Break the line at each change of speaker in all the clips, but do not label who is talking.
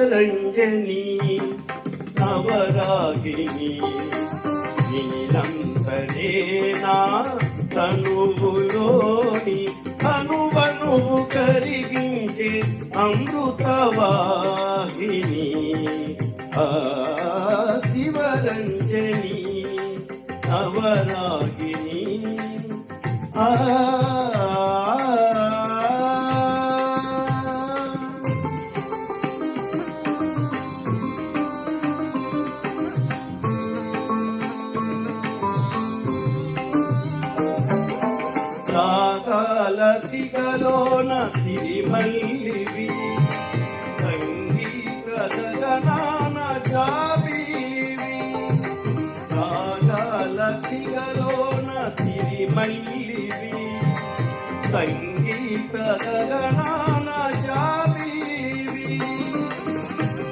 శివరంజని నవరాగిని నీలంతరేనా తనువులోని అనువనువు కరిగించే అమృతవాహిని శివరంజని నవరాగిని ఆ రాగాల సిగలోన సిరిమల్లివి. సంగీత గగనాన జాబిలివి రాగాల సిగలోన సిరిమల్లివి. సంగీత గగనాన జాబిలివి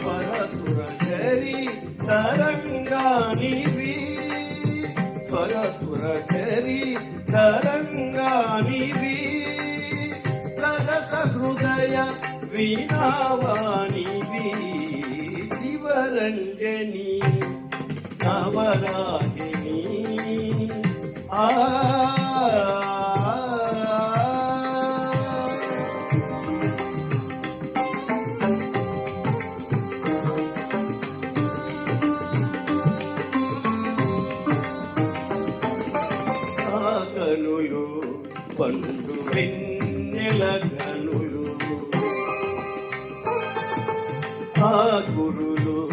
పరసుర జరి తరంగానివి పరసుర వీణావాణివి శివరంజని నవరాగిని ఆ కనులు పండు వెన్నెల గురులు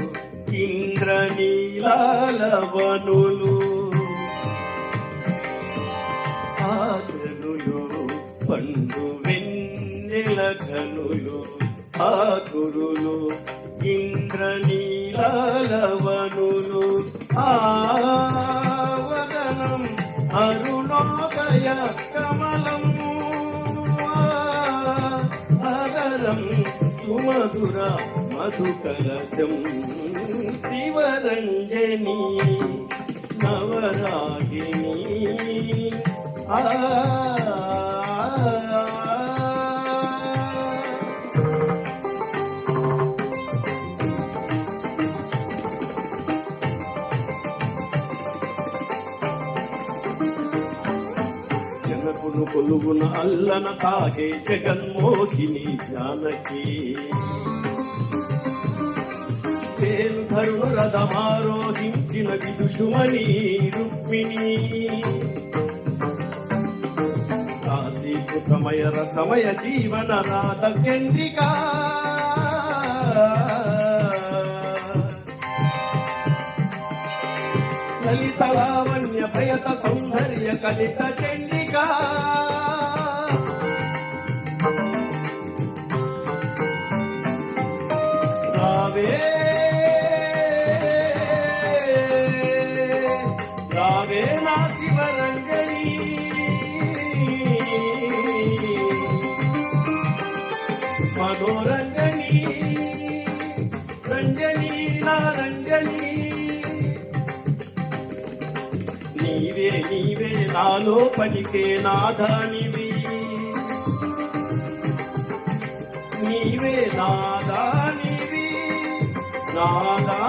ఇంద్రనీలాల వనులు. పండు వెన్నెల కనులు. ఆ గురులు ఇంద్రనీలాల వనులు. ఆ అదరం సుమధుర మధుకలశం శివరంజని నవరాగిణీ జనకును కొలుగున అల్లన సాగే జగన్మోహిని జానకి. పేరు ధరుణ రథమారోహించిన విదుషుమణి రుక్మిణి. కాశీకృతమయ రసమయ జీవన రాధ చంద్రికా. లావణ్య ప్రయత సౌందర్య కలిత చండిక. రావే రావే నా శివరంజని. మనోరంజని నీవే నీవే నాలో పలికే నాదానివి నీవే నాదానివి నాదా